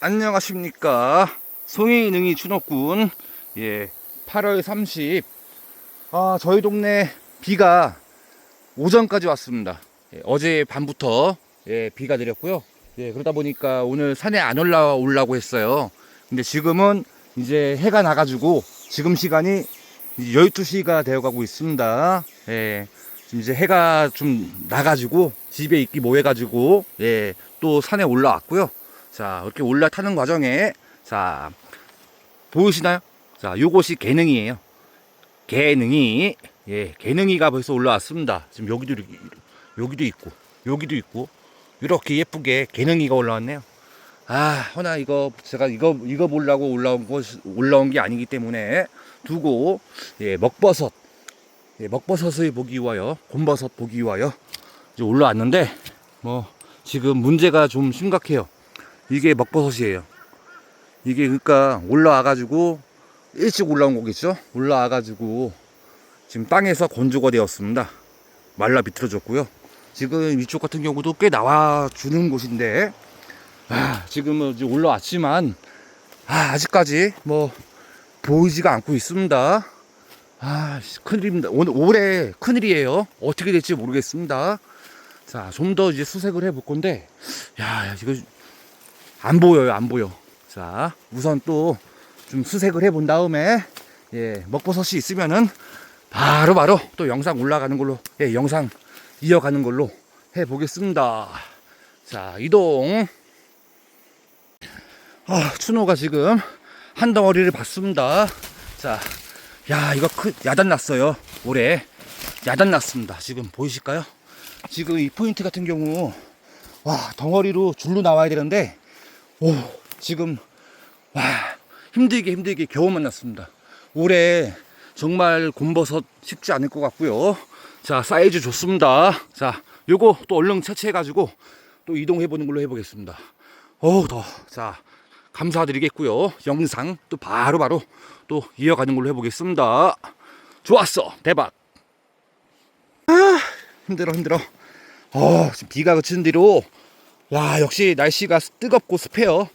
안녕하십니까. 송이 능이 추노꾼. 예, 8월 30. 아, 저희 동네 비가 오전까지 왔습니다. 예, 어제 밤부터 예, 비가 내렸고요. 예, 그러다 보니까 오늘 산에 안 올라오려고 했어요. 근데 지금은 이제 해가 나가지고 지금 시간이 12시가 되어가고 있습니다. 예, 이제 해가 좀 나가지고 집에 있기 뭐해가지고 예, 또 산에 올라왔고요. 자, 이렇게 올라타는 과정에 자, 보이시나요? 자, 요것이 개능이에요. 개능이 예, 개능이가 벌써 올라왔습니다. 지금 여기도 여기도 있고 여기도 있고 이렇게 예쁘게 개능이가 올라왔네요. 아, 허나 이거 제가 이거 이거 보려고 올라온 거 올라온 게 아니기 때문에 두고 예, 먹버섯 예, 먹버섯을 보기 위하여 곰버섯 보기 위하여 이제 올라왔는데 뭐 지금 문제가 좀 심각해요. 이게 먹버섯이에요. 이게 그러니까 올라와 가지고 일찍 올라온 거겠죠? 올라와 가지고 지금 땅에서 건조가 되었습니다. 말라 비틀어졌고요. 지금 이쪽 같은 경우도 꽤 나와 주는 곳인데 아, 지금은 올라왔지만 아, 아직까지 뭐 보이지가 않고 있습니다. 아, 씨, 큰일입니다. 오늘 올해 큰일이에요. 어떻게 될지 모르겠습니다. 자, 좀 더 이제 수색을 해볼 건데, 야, 이거 안 보여요, 안 보여. 자, 우선 또 좀 수색을 해본 다음에, 예, 먹버섯이 있으면은 바로 바로 또 영상 올라가는 걸로, 예, 영상 이어가는 걸로 해보겠습니다. 자, 이동. 아, 추노가 지금 한 덩어리를 봤습니다. 자, 야, 이거 큰, 야단 났어요. 올해. 야단 났습니다. 지금 보이실까요? 지금 이 포인트 같은 경우, 와, 덩어리로 줄로 나와야 되는데, 오, 지금, 와, 힘들게 힘들게 겨우 만났습니다. 올해 정말 곰버섯 쉽지 않을 것 같고요. 자, 사이즈 좋습니다. 자, 요거 또 얼른 채취해가지고 또 이동해보는 걸로 해보겠습니다. 어우, 더. 자, 감사드리겠고요. 영상 또 바로바로 또 이어가는 걸로 해보겠습니다. 좋았어. 대박. 아, 힘들어, 힘들어. 어, 지금 비가 그치는 뒤로, 야, 역시 날씨가 뜨겁고 습해요.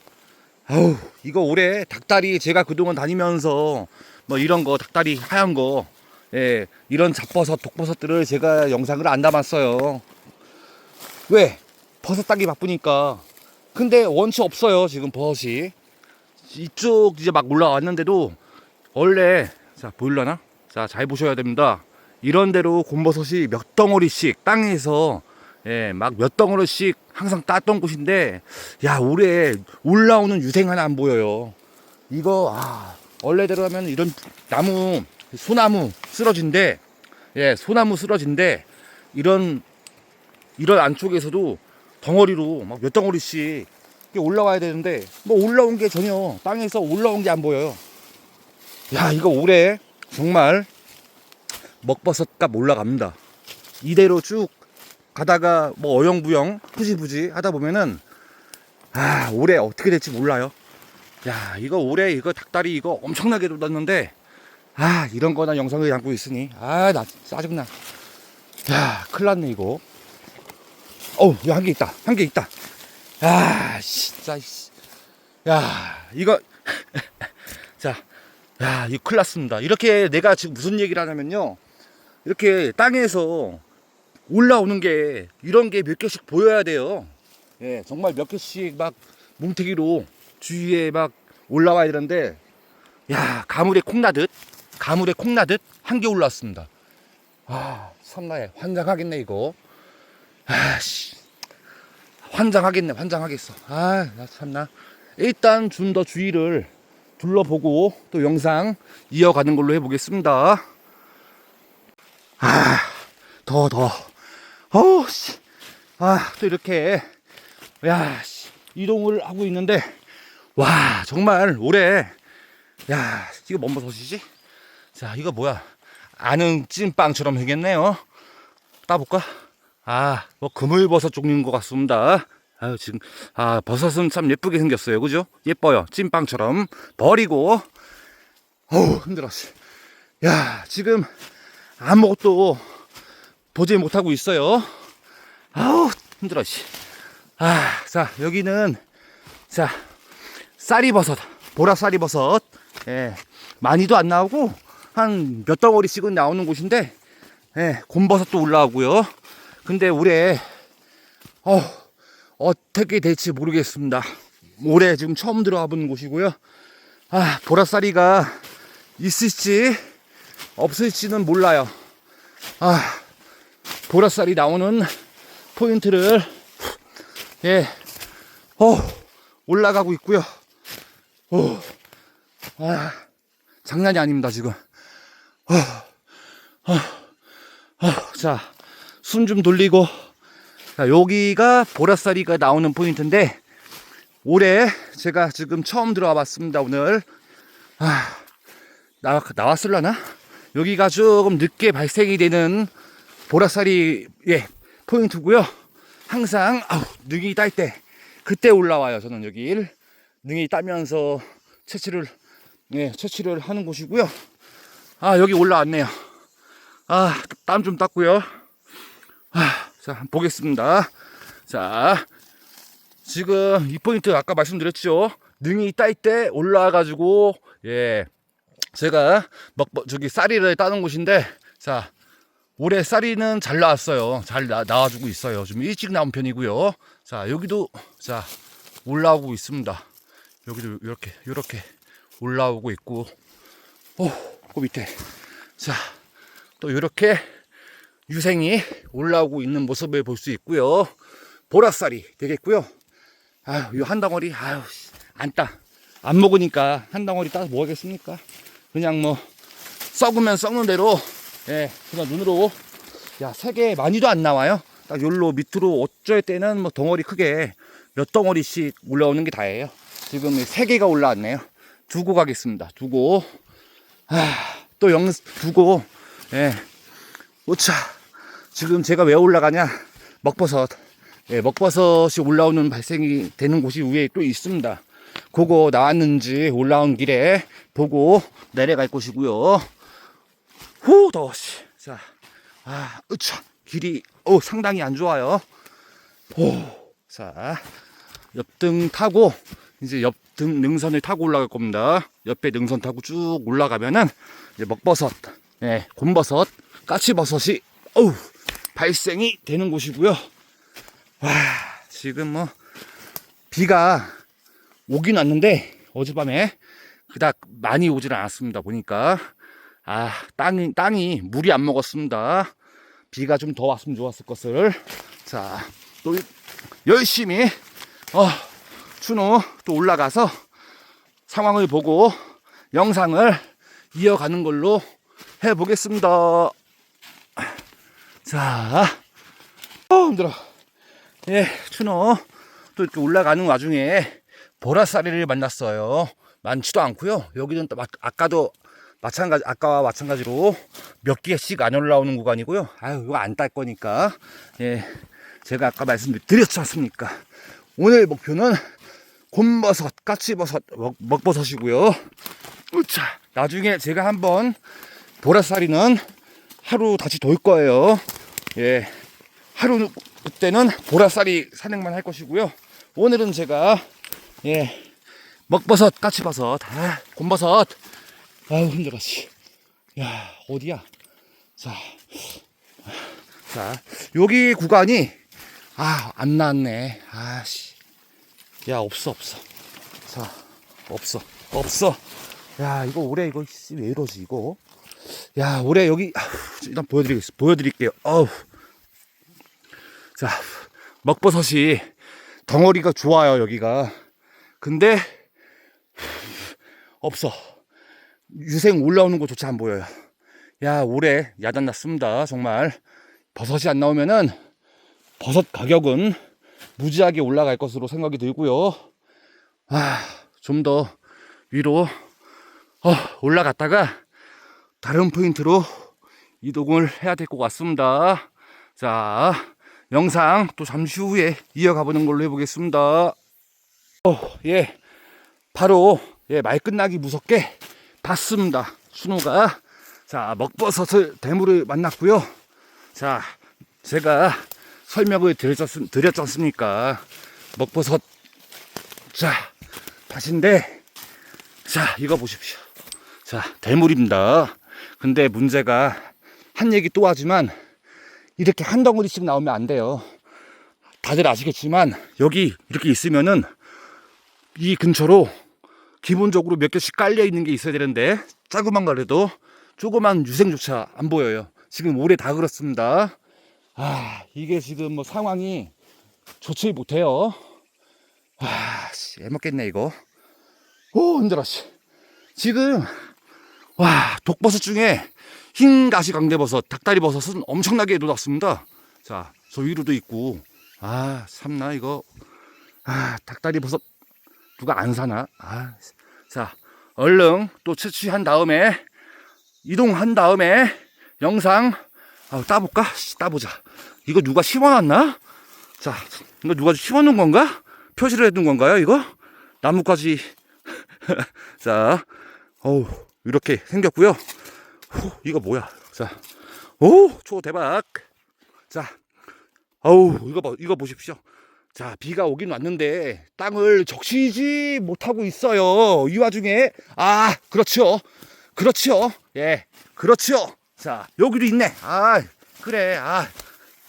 아우, 이거 올해 닭다리 제가 그동안 다니면서 뭐 이런 거, 닭다리 하얀 거, 예, 이런 잡버섯, 독버섯들을 제가 영상을 안 담았어요. 왜? 버섯 따기 바쁘니까. 근데 원치 없어요, 지금 버섯이. 이쪽 이제 막 올라왔는데도 원래 자 보일라나? 자 잘 보셔야 됩니다. 이런 대로 곰버섯이 몇 덩어리씩 땅에서 예, 막 몇 덩어리씩 항상 땄던 곳인데 야 올해 올라오는 유생 하나 안 보여요. 이거 아 원래대로 하면 이런 나무 소나무 쓰러진데 예 소나무 쓰러진데 이런 이런 안쪽에서도 덩어리로 막 몇 덩어리씩 올라와야 되는데 뭐 올라온 게 전혀 땅에서 올라온 게 안 보여요. 야 이거 올해 정말 먹버섯 값 올라갑니다. 이대로 쭉 가다가 뭐 어영부영 푸지부지 하다 보면은 아 올해 어떻게 될지 몰라요. 야 이거 올해 이거 닭다리 이거 엄청나게 돋았는데 아 이런 거나 영상을 담고 있으니 아 나 짜증나. 야 큰일 났네 이거. 어우 한개 있다 한 개 있다. 야, 진짜, 씨. 야, 이거, 자, 야, 이거 큰일 났습니다. 이렇게 내가 지금 무슨 얘기를 하냐면요. 이렇게 땅에서 올라오는 게, 이런 게 몇 개씩 보여야 돼요. 예, 정말 몇 개씩 막 뭉태기로 주위에 막 올라와야 되는데, 야, 가물에 콩 나듯, 가물에 콩 나듯 한 개 올라왔습니다. 아, 참나에 환장하겠네, 이거. 아, 씨. 환장하겠네, 환장하겠어. 아, 나 참나. 일단 좀 더 주위를 둘러보고 또 영상 이어가는 걸로 해보겠습니다. 아, 더, 더. 어우, 씨. 아, 또 이렇게, 야, 씨. 이동을 하고 있는데, 와, 정말 올해, 야, 이거 뭔 버섯이지? 자, 이거 뭐야? 아는 찐빵처럼 생겼네요. 따볼까? 아, 뭐 그물버섯 종류인 것 같습니다. 아유, 지금 아 버섯은 참 예쁘게 생겼어요, 그죠? 예뻐요, 찐빵처럼 버리고. 어우 힘들어. 씨. 야, 지금 아무것도 보지 못하고 있어요. 아우 힘들어. 씨. 아, 자 여기는 자 쌀이버섯, 보라 쌀이버섯. 예, 많이도 안 나오고 한 몇 덩어리씩은 나오는 곳인데, 예, 곰버섯도 올라오고요. 근데 올해 어, 어떻게 될지 모르겠습니다. 올해 지금 처음 들어와 본 곳이고요. 아, 보라쌀이가 있을지 없을지는 몰라요. 아, 보라쌀이 나오는 포인트를 예, 어, 올라가고 있고요. 어, 아, 장난이 아닙니다 지금. 어, 어, 어, 자, 숨 좀 돌리고. 자, 여기가 보라쌀이가 나오는 포인트인데 올해 제가 지금 처음 들어와 봤습니다 오늘. 아, 나 나왔을라나? 여기가 조금 늦게 발생이 되는 보라쌀이 예 포인트고요. 항상 아우, 능이 딸 때 그때 올라와요. 저는 여길 능이 따면서 채취를 예 채취를 하는 곳이고요. 아 여기 올라왔네요. 아 땀좀 땄고요. 아, 자 보겠습니다. 자 지금 이 포인트 아까 말씀드렸죠. 능이 딸 때 올라와가지고 예 제가 먹 저기 쌀이를 따는 곳인데 자 올해 쌀이는 잘 나왔어요. 잘 나, 나와주고 있어요. 좀 일찍 나온 편이고요. 자 여기도 자 올라오고 있습니다. 여기도 이렇게 이렇게 올라오고 있고 오그 밑에 자또 이렇게 유생이 올라오고 있는 모습을 볼 수 있고요. 보라쌀이 되겠고요. 아유, 이한 덩어리, 아유, 안 따. 안 먹으니까 한 덩어리 따서 뭐 하겠습니까? 그냥 뭐, 썩으면 썩는 대로, 예, 그냥 눈으로, 야, 세 개 많이도 안 나와요. 딱 요로 밑으로 어쩔 때는 뭐 덩어리 크게 몇 덩어리씩 올라오는 게 다예요. 지금 세 개가 올라왔네요. 두고 가겠습니다. 두고, 아, 또 영, 두고, 예, 오차. 지금 제가 왜 올라가냐? 먹버섯. 예, 먹버섯이 올라오는 발생이 되는 곳이 위에 또 있습니다. 그거 나왔는지 올라온 길에 보고 내려갈 곳이고요. 후, 더워, 씨. 자, 아, 으차. 길이, 어 상당히 안 좋아요. 오, 자, 옆등 타고, 이제 옆등 능선을 타고 올라갈 겁니다. 옆에 능선 타고 쭉 올라가면은, 이제 먹버섯, 예, 곰버섯, 까치버섯이, 어우, 발생이 되는 곳이고요. 와, 지금 뭐, 비가 오긴 왔는데, 어젯밤에 그닥 많이 오질 않았습니다. 보니까. 아, 땅이, 땅이 물이 안 먹었습니다. 비가 좀 더 왔으면 좋았을 것을. 자, 또 열심히, 어, 추노 또 올라가서 상황을 보고 영상을 이어가는 걸로 해보겠습니다. 자, 어, 힘들어. 예, 추노 또 이렇게 올라가는 와중에 보라쌀이를 만났어요. 많지도 않고요. 여기는 또 마- 아까도 마찬가지 아까와 마찬가지로 몇 개씩 안 올라오는 구간이고요. 아유 이거 안 딸 거니까 예 제가 아까 말씀드렸지 않습니까? 오늘 목표는 곰버섯, 까치버섯, 먹, 먹버섯이고요. 우차 나중에 제가 한번 보라쌀이는 하루 다시 돌 거예요. 예 하루 그때는 보라쌀이 산행만 할 것이고요. 오늘은 제가 예 먹버섯, 까치버섯, 아, 곰버섯. 아유 힘들어 씨. 야 어디야? 자, 자 여기 구간이 아 안 나왔네. 아씨. 야 없어 없어. 자 없어 없어. 야 이거 올해 이거 씨, 왜 이러지 이거? 야 올해 여기 아우, 일단 보여드리겠습니다. 보여드릴게요. 어우. 자 먹버섯이 덩어리가 좋아요 여기가. 근데 없어. 유생 올라오는 곳조차 안 보여요. 야, 올해 야단 났습니다. 정말. 버섯이 안 나오면은 버섯 가격은 무지하게 올라갈 것으로 생각이 들고요. 아, 좀 더 위로 어, 올라갔다가 다른 포인트로 이동을 해야 될 것 같습니다. 자, 영상 또 잠시 후에 이어가 보는 걸로 해보겠습니다. 어, 예. 바로 예, 말 끝나기 무섭게 봤습니다. 순호가 자 먹버섯을 대물을 만났고요. 자 제가 설명을 드렸지, 않- 드렸지 않습니까? 먹버섯 자 밭인데, 자, 이거 보십시오. 자, 대물입니다. 근데 문제가 한 얘기 또 하지만 이렇게 한 덩어리씩 나오면 안 돼요. 다들 아시겠지만 여기 이렇게 있으면은 이 근처로 기본적으로 몇 개씩 깔려 있는 게 있어야 되는데 자그만 거라도 조그만 유생조차 안 보여요. 지금 올해 다 그렇습니다. 아 이게 지금 뭐 상황이 좋지 못해요. 아, 씨, 애먹겠네 이거. 오 힘들어 씨. 지금 와 독버섯 중에 흰 가시 강대버섯, 닭다리 버섯은 엄청나게 돋았습니다. 자, 저 위로도 있고 아 참나 이거 아 닭다리 버섯 누가 안 사나? 아, 자 얼른 또 채취한 다음에 이동한 다음에 영상 아, 따볼까? 씨, 따보자. 이거 누가 심어놨나? 자, 이거 누가 심어놓은 건가? 표시를 해둔 건가요? 이거 나뭇가지. 자, 어우 이렇게 생겼고요. 후, 이거 뭐야? 자, 오, 초 대박. 자, 어우 이거 봐, 이거 보십시오. 자, 비가 오긴 왔는데 땅을 적시지 못하고 있어요. 이 와중에 아, 그렇죠. 그렇죠. 예, 그렇죠. 자, 여기도 있네. 아, 그래. 아,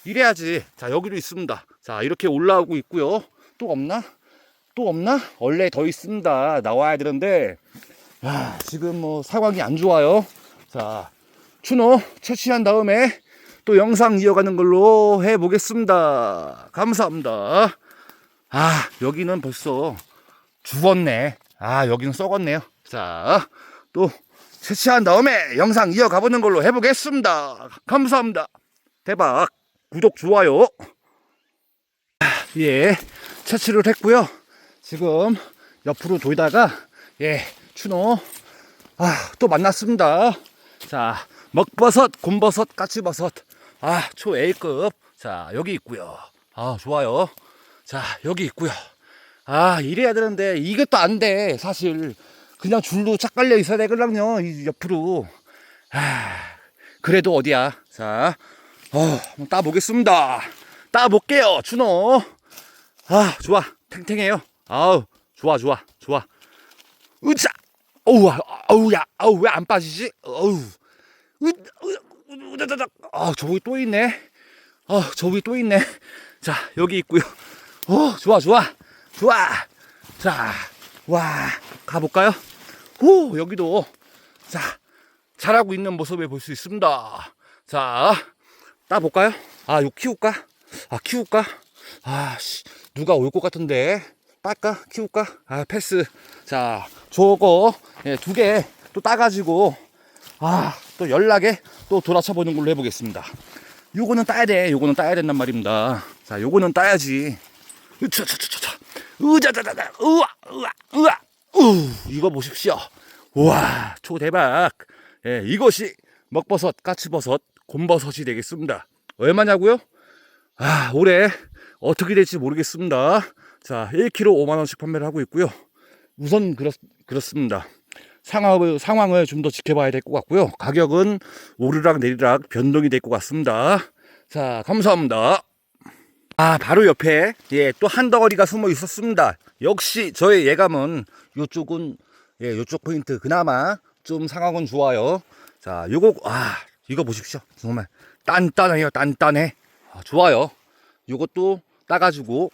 이래야지. 자, 여기도 있습니다. 자, 이렇게 올라오고 있고요. 또 없나? 또 없나? 원래 더 있습니다. 나와야 되는데, 야, 지금 뭐 상황이 안 좋아요. 자, 추노 채취한 다음에 또 영상 이어가는 걸로 해보겠습니다. 감사합니다. 아, 여기는 벌써 죽었네. 아, 여기는 썩었네요. 자, 또 채취한 다음에 영상 이어가보는 걸로 해보겠습니다. 감사합니다. 대박. 구독, 좋아요. 아, 예, 채취를 했고요. 지금 옆으로 돌다가, 예, 추노, 아, 또 만났습니다. 자, 먹버섯, 곰버섯, 까치버섯. 아, 초 A급. 자, 여기 있고요. 아, 좋아요. 자, 여기 있고요. 아, 이래야 되는데 이것도 안 돼. 사실 그냥 줄로 쫙 깔려 있어야 되거든요. 이 옆으로. 아, 그래도 어디야. 자, 어, 한번 따보겠습니다. 따 볼게요, 준호. 아, 좋아. 탱탱해요. 아우, 좋아, 좋아, 좋아. 으짜! 어우, 어우, 야, 어우, 왜 안 빠지지? 어우. 으, 으, 으다다닥. 아, 저기 또 있네. 아, 저기 또 있네. 자, 여기 있고요. 어, 좋아, 좋아. 좋아. 자, 와, 가볼까요? 오, 여기도. 자, 자라고 있는 모습을 볼 수 있습니다. 자, 따볼까요? 아, 이거 키울까? 아, 키울까? 아, 씨, 누가 올 것 같은데. 빨까? 키울까? 아, 패스. 자, 저거, 예, 두 개 또 따가지고, 아, 또 연락에 또 돌아쳐 보는 걸로 해보겠습니다. 요거는 따야 돼. 요거는 따야 된단 말입니다. 자, 요거는 따야지. 으차차차차. 으자자자자. 우와, 우와, 우와. 우, 이거 보십시오. 우와, 초대박. 예, 이것이 먹버섯, 까치버섯, 곰버섯이 되겠습니다. 얼마냐고요? 아, 올해 어떻게 될지 모르겠습니다. 자, 1kg 5만원씩 판매를 하고 있고요. 우선 그렇, 그렇습니다. 상황을, 상황을 좀 더 지켜봐야 될 것 같고요. 가격은 오르락 내리락 변동이 될 것 같습니다. 자, 감사합니다. 아, 바로 옆에, 예, 또 한 덩어리가 숨어 있었습니다. 역시 저의 예감은 요쪽은, 예, 요쪽 포인트 그나마 좀 상황은 좋아요. 자, 요거, 아, 이거 보십시오. 정말 단단해요, 단단해. 아, 좋아요. 요것도 따가지고,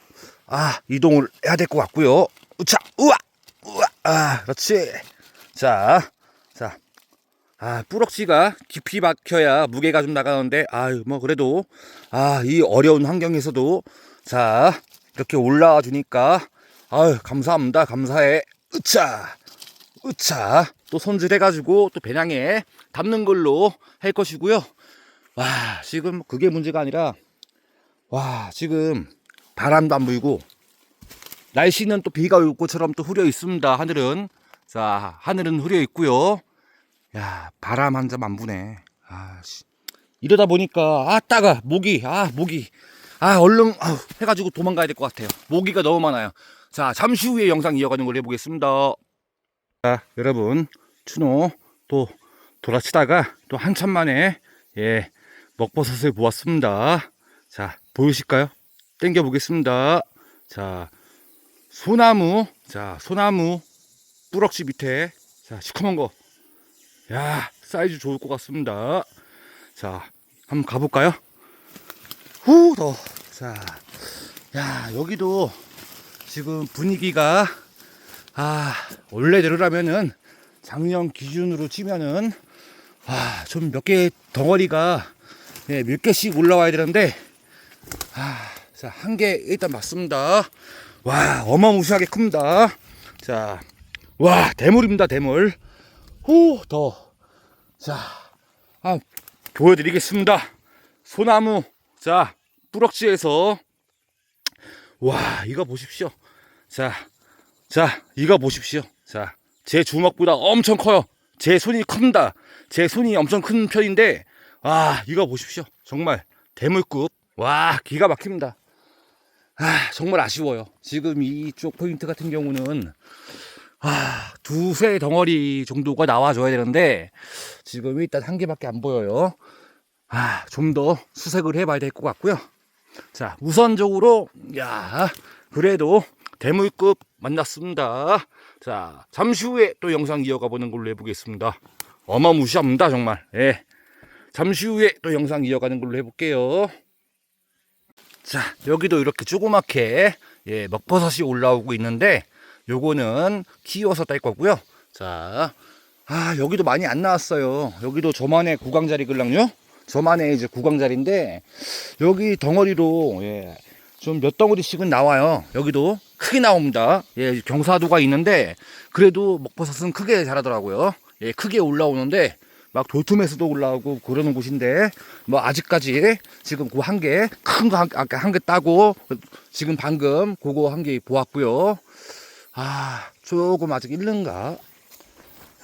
아, 이동을 해야 될 것 같고요. 우차, 우와, 우와, 아, 그렇지. 자, 자, 아, 뿌럭지가 깊이 박혀야 무게가 좀 나가는데, 아유, 뭐, 그래도, 아, 이 어려운 환경에서도, 자, 이렇게 올라와 주니까, 아유, 감사합니다. 감사해. 으차, 으차. 또 손질해가지고, 또 배낭에 담는 걸로 할 것이고요. 와, 지금 그게 문제가 아니라, 와, 지금 바람도 안 불고, 날씨는 또 비가 올 것처럼 또 흐려 있습니다. 하늘은. 자, 하늘은 흐려 있고요. 야, 바람 한점안 부네. 아, 씨. 이러다 보니까, 아, 따가, 모기, 아, 모기. 아, 얼른, 아, 해가지고 도망가야 될 것 같아요. 모기가 너무 많아요. 자, 잠시 후에 영상 이어가는 걸 해 보겠습니다. 자, 여러분, 추노 또 돌아치다가 또 한참 만에, 예, 먹버섯을 보았습니다. 자, 보이실까요? 땡겨 보겠습니다. 자, 소나무 자, 소나무 뿌럭지 밑에 자, 시커먼 거. 야, 사이즈 좋을 것 같습니다. 자, 한번 가볼까요? 후, 더. 자, 야, 여기도 지금 분위기가, 아, 원래대로라면은 작년 기준으로 치면은, 아, 좀 몇 개 덩어리가, 예, 몇 개씩 올라와야 되는데, 아, 자, 한 개 일단 맞습니다. 와, 어마무시하게 큽니다. 자, 와, 대물입니다, 대물. 후, 더. 자, 아, 보여드리겠습니다. 소나무. 자, 뿌럭지에서. 와, 이거 보십시오. 자, 자, 이거 보십시오. 자, 제 주먹보다 엄청 커요. 제 손이 큽니다. 제 손이 엄청 큰 편인데, 와, 이거 보십시오. 정말 대물급. 와, 기가 막힙니다. 아, 정말 아쉬워요. 지금 이쪽 포인트 같은 경우는, 아, 두세 덩어리 정도가 나와줘야 되는데, 지금 일단 한 개밖에 안 보여요. 아, 좀 더 수색을 해봐야 될 것 같고요. 자, 우선적으로, 야, 그래도 대물급 만났습니다. 자, 잠시 후에 또 영상 이어가 보는 걸로 해보겠습니다. 어마무시합니다, 정말. 예. 잠시 후에 또 영상 이어가는 걸로 해볼게요. 자, 여기도 이렇게 조그맣게, 예, 먹버섯이 올라오고 있는데, 요거는 키워서 딸 거고요. 자, 아, 여기도 많이 안 나왔어요. 여기도 저만의 구강자리 글랑요? 저만의 이제 구강자리인데, 여기 덩어리로, 예, 좀 몇 덩어리씩은 나와요. 여기도 크게 나옵니다. 예, 경사도가 있는데, 그래도 먹버섯은 크게 자라더라고요. 예, 크게 올라오는데, 막 돌툼에서도 올라오고 그러는 곳인데, 뭐 아직까지 지금 그 한 개, 큰 거 한 개 따고, 지금 방금 그거 한 개 보았고요. 아, 조금 아직 잃는가?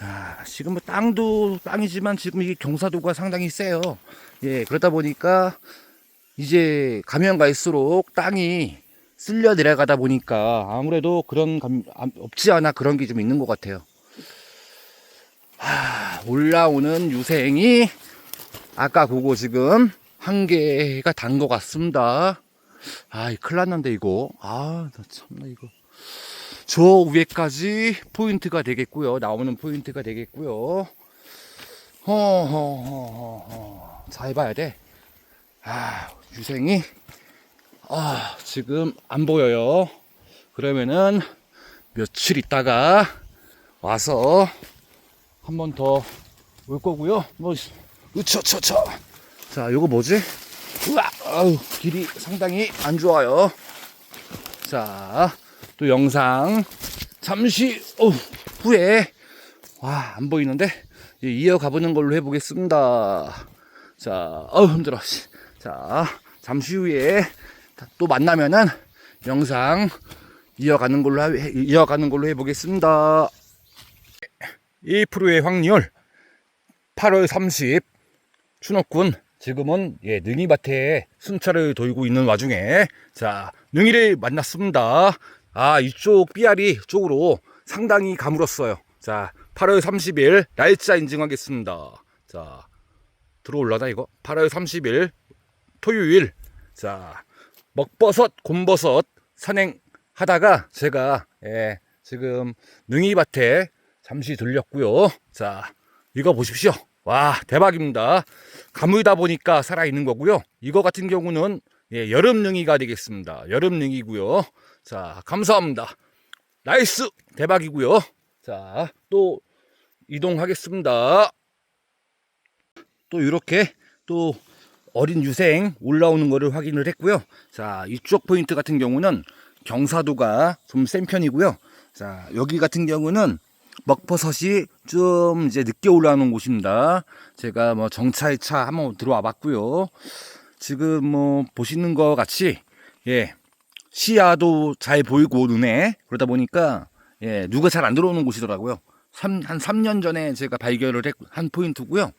아, 지금 뭐 땅도 땅이지만 지금 이게 경사도가 상당히 세요. 예, 그러다 보니까 이제 가면 갈수록 땅이 쓸려 내려가다 보니까 아무래도 그런 감, 아, 없지 않아 그런 게 좀 있는 것 같아요. 하, 올라오는 유생이 아까 그거 지금 한 개가 단 것 같습니다. 아, 이 큰일 났는데 이거. 아, 나 참나 이거. 저 위에까지 포인트가 되겠고요. 나오는 포인트가 되겠고요. 허허허허. 잘 봐야 돼. 아, 유생이 아, 지금 안 보여요. 그러면은 며칠 있다가 와서 한 번 더 올 거고요. 뭐 으처처처. 자, 요거 뭐지? 우와, 아우, 길이 상당히 안 좋아요. 자, 또 영상 잠시 어, 후에 와 안 보이는데 예, 이어가 보는 걸로 해보겠습니다. 자, 어 힘들어. 자, 잠시 후에 또 만나면은 영상 이어가는 걸로 하- 이어가는 걸로 해보겠습니다. 1%의 확률 8월 30 추노꾼 지금은 예, 능이밭에 순찰을 돌고 있는 와중에 자 능이를 만났습니다. 아 이쪽 삐아리 쪽으로 상당히 가물었어요. 자 8월 30일 날짜 인증하겠습니다. 자 들어올라나 이거 8월 30일 토요일 자 먹버섯 곰버섯 산행 하다가 제가 예, 지금 능이밭에 잠시 들렸고요. 자 이거 보십시오. 와 대박입니다. 가물다 보니까 살아있는 거고요. 이거 같은 경우는 예, 여름 능이가 되겠습니다. 여름 능이고요. 자 감사합니다. 나이스 대박이고요. 자 또 이동하겠습니다. 또 이렇게 또 어린 유생 올라오는 거를 확인을 했고요. 자 이쪽 포인트 같은 경우는 경사도가 좀 센 편이고요. 자 여기 같은 경우는 먹버섯이 좀 이제 늦게 올라오는 곳입니다. 제가 뭐 정찰차 한번 들어와 봤고요. 지금 뭐 보시는 것 같이 예 시야도 잘 보이고 눈에 그러다 보니까 예 누가 잘 안 들어오는 곳이더라고요. 삼- 한 3년 전에 제가 발견을 했- 한 포인트고요.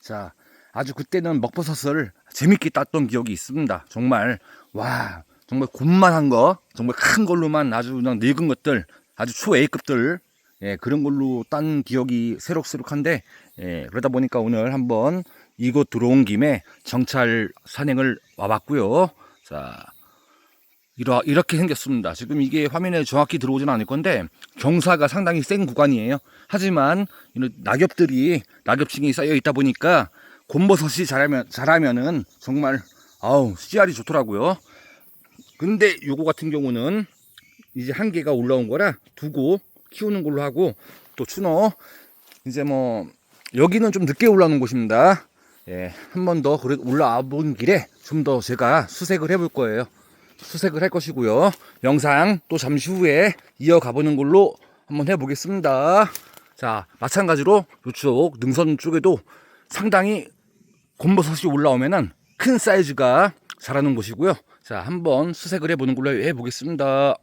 자 아주 그때는 먹버섯을 재밌게 땄던 기억이 있습니다. 정말 와 정말 곤만한 거 정말 큰 걸로만 아주 그냥 늙은 것들 아주 초 A급들 예, 그런 걸로 딴 기억이 새록새록한데 예, 그러다 보니까 오늘 한번 이곳 들어온 김에 정찰 산행을 와봤고요. 자 이러, 이렇게 생겼습니다. 지금 이게 화면에 정확히 들어오지는 않을 건데 경사가 상당히 센 구간이에요. 하지만 낙엽들이 낙엽층이 쌓여 있다 보니까 곰버섯이 자라면 자라면은 정말 아우 씨알이 좋더라고요. 근데 요거 같은 경우는 이제 한 개가 올라온 거라 두고 키우는 걸로 하고 또 추너 이제 뭐 여기는 좀 늦게 올라오는 곳입니다. 예, 한 번 더 올라와 본 길에 좀 더 제가 수색을 해볼 거예요. 수색을 할 것이고요. 영상 또 잠시 후에 이어가 보는 걸로 한번 해보겠습니다. 자, 마찬가지로 이쪽 능선 쪽에도 상당히 곰버섯이 올라오면은 큰 사이즈가 자라는 곳이고요. 자, 한번 수색을 해보는 걸로 해보겠습니다.